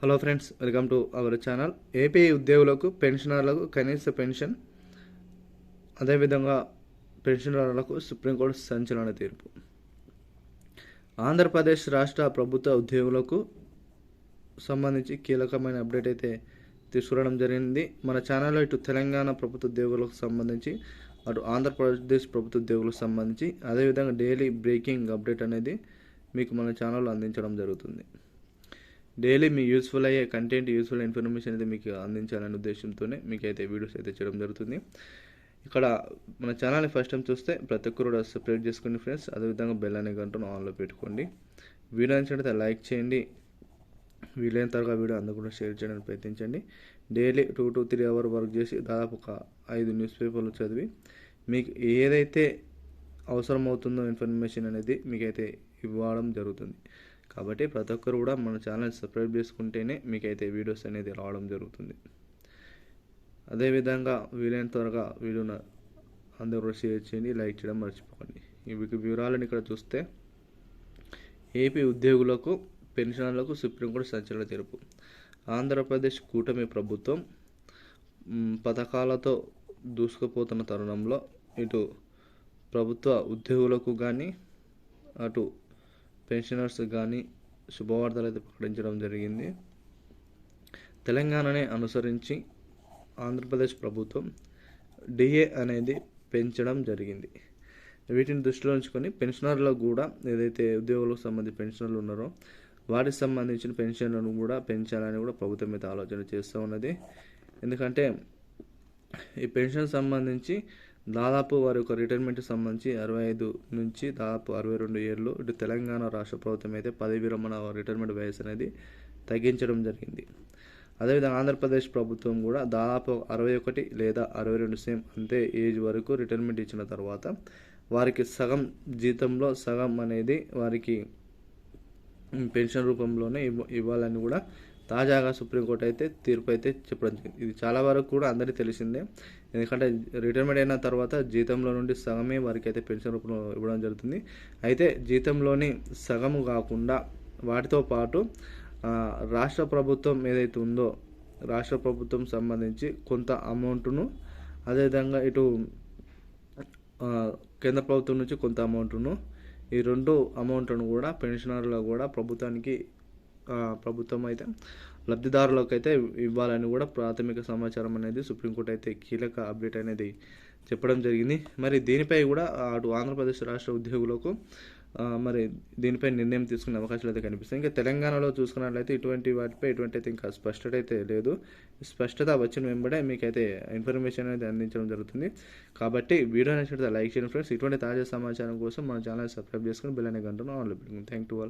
Hello friends welcome to our channel. AP ఉద్యోగులకు పెన్షనర్లకు కనీస పెన్షన్ అదేవిధంగా పెన్షనర్లకు సుప్రీంకోర్టు సంచలన తీర్పు. ఆంధ్రప్రదేశ్ రాష్ట్ర ప్రభుత్వ ఉద్యోగులకు సంబంధించి కీలకమైన అప్డేట్ అయితే తీసుకురావడం జరిగింది. మన ఛానల్లో ఇటు తెలంగాణ ప్రభుత్వ ఉద్యోగులకు సంబంధించి అటు ఆంధ్రప్రదేశ్ ప్రభుత్వ ఉద్యోగులకు సంబంధించి అదేవిధంగా డైలీ బ్రేకింగ్ అప్డేట్ అనేది మీకు మన ఛానల్లో అందించడం జరుగుతుంది. డైలీ మీ యూస్ఫుల్ అయ్యే కంటెంట్ యూస్ఫుల్ ఇన్ఫర్మేషన్ అయితే మీకు అందించాలనే ఉద్దేశంతోనే మీకు అయితే వీడియోస్ అయితే చేయడం జరుగుతుంది. ఇక్కడ మన ఛానల్ని ఫస్ట్ టైం చూస్తే ప్రతి ఒక్కరు కూడా సబ్స్క్రైబ్ చేసుకోండి ఫ్రెండ్స్. అదేవిధంగా బెల్ అనే గంటను ఆన్లో పెట్టుకోండి. వీడియో నచ్చినట్లయితే లైక్ చేయండి. వీలైన త్వరగా వీడియో అందరూ కూడా షేర్ చేయడానికి ప్రయత్నించండి. Daily two to three hour work చేసి దాదాపు ఒక ఐదు న్యూస్ పేపర్లు చదివి మీకు ఏదైతే అవసరం అవుతుందో ఇన్ఫర్మేషన్ అనేది మీకైతే ఇవ్వడం జరుగుతుంది. కాబట్టి ప్రతి ఒక్కరు కూడా మన ఛానల్ సబ్స్క్రైబ్ చేసుకుంటేనే మీకైతే వీడియోస్ అనేది రావడం జరుగుతుంది. అదేవిధంగా వీలైన త్వరగా వీడియోను అందరూ కూడా షేర్ చేయండి లైక్ చేయడం మర్చిపోకండి. ఈ వివరాలను ఇక్కడ చూస్తే ఏపీ ఉద్యోగులకు పెన్షన్లకు సుప్రీంకోర్టు సంచలన తీర్పు. ఆంధ్రప్రదేశ్ కూటమి ప్రభుత్వం పథకాలతో దూసుకుపోతున్న తరుణంలో ఇటు ప్రభుత్వ ఉద్యోగులకు కానీ అటు పెన్షనర్స్ కానీ శుభవార్తలు అయితే ప్రకటించడం జరిగింది. తెలంగాణనే అనుసరించి ఆంధ్రప్రదేశ్ ప్రభుత్వం డిఏ అనేది పెంచడం జరిగింది. వీటిని దృష్టిలో ఉంచుకొని పెన్షనర్లకు కూడా ఏదైతే ఉద్యోగులకు సంబంధించి పెన్షనర్లు ఉన్నారో వాటికి సంబంధించిన పెన్షన్లను కూడా పెంచాలని కూడా ప్రభుత్వం అయితే ఆలోచన చేస్తూ ఉన్నది. ఎందుకంటే ఈ పెన్షన్ సంబంధించి దాదాపు వారి యొక్క రిటైర్మెంట్ సంబంధించి అరవై ఐదు నుంచి దాదాపు అరవై రెండు ఏళ్ళు ఇటు తెలంగాణ రాష్ట్ర ప్రభుత్వం అయితే పదవి విరమణ రిటైర్మెంట్ వయసు అనేది తగ్గించడం జరిగింది. అదేవిధంగా ఆంధ్రప్రదేశ్ ప్రభుత్వం కూడా దాదాపు అరవై ఒకటి లేదా అరవై రెండు సేమ్ అంతే ఏజ్ వరకు రిటైర్మెంట్ ఇచ్చిన తర్వాత వారికి సగం జీతంలో సగం అనేది వారికి పెన్షన్ రూపంలోనే ఇవ్వ ఇవ్వాలని కూడా తాజాగా సుప్రీంకోర్టు అయితే తీర్పు అయితే చెప్పడం జరిగింది. ఇది చాలా వరకు కూడా అందరికీ తెలిసిందే. ఎందుకంటే రిటైర్మెంట్ అయిన తర్వాత జీతంలో నుండి సగమే వారికి అయితే పెన్షన్ రూపంలో ఇవ్వడం జరుగుతుంది. అయితే జీతంలోని సగము కాకుండా వాటితో పాటు రాష్ట్ర ప్రభుత్వం ఏదైతే ఉందో రాష్ట్ర ప్రభుత్వం సంబంధించి కొంత అమౌంట్ను అదేవిధంగా ఇటు కేంద్ర ప్రభుత్వం నుంచి కొంత అమౌంట్ను ఈ రెండు అమౌంట్ను కూడా పెన్షనర్లకు కూడా ప్రభుత్వానికి ప్రభుత్వం అయితే లబ్ధిదారులకు అయితే ఇవ్వాలని కూడా ప్రాథమిక సమాచారం అనేది సుప్రీంకోర్టు అయితే కీలక అప్డేట్ అనేది చెప్పడం జరిగింది. మరి దీనిపై కూడా అటు ఆంధ్రప్రదేశ్ రాష్ట్ర ఉద్యోగులకు మరి దీనిపై నిర్ణయం తీసుకునే అవకాశాలు అయితే కనిపిస్తాయి. ఇంకా తెలంగాణలో చూసుకున్నట్లయితే ఇటువంటి వాటిపై ఎటువంటి అయితే ఇంకా స్పష్టత అయితే లేదు. స్పష్టత వచ్చిన వెంబడే మీకైతే ఇన్ఫర్మేషన్ అనేది అందించడం జరుగుతుంది. కాబట్టి వీడియో నచ్చినట్లయితే లైక్ చేయండి ఫ్రెండ్స్. ఇటువంటి తాజా సమాచారం కోసం మన ఛానల్ సబ్స్క్రైబ్ చేసుకుని బిల్ అనే గంటను ఆన్లో పెట్టుకుంది థ్యాంక్ టు ఆల్.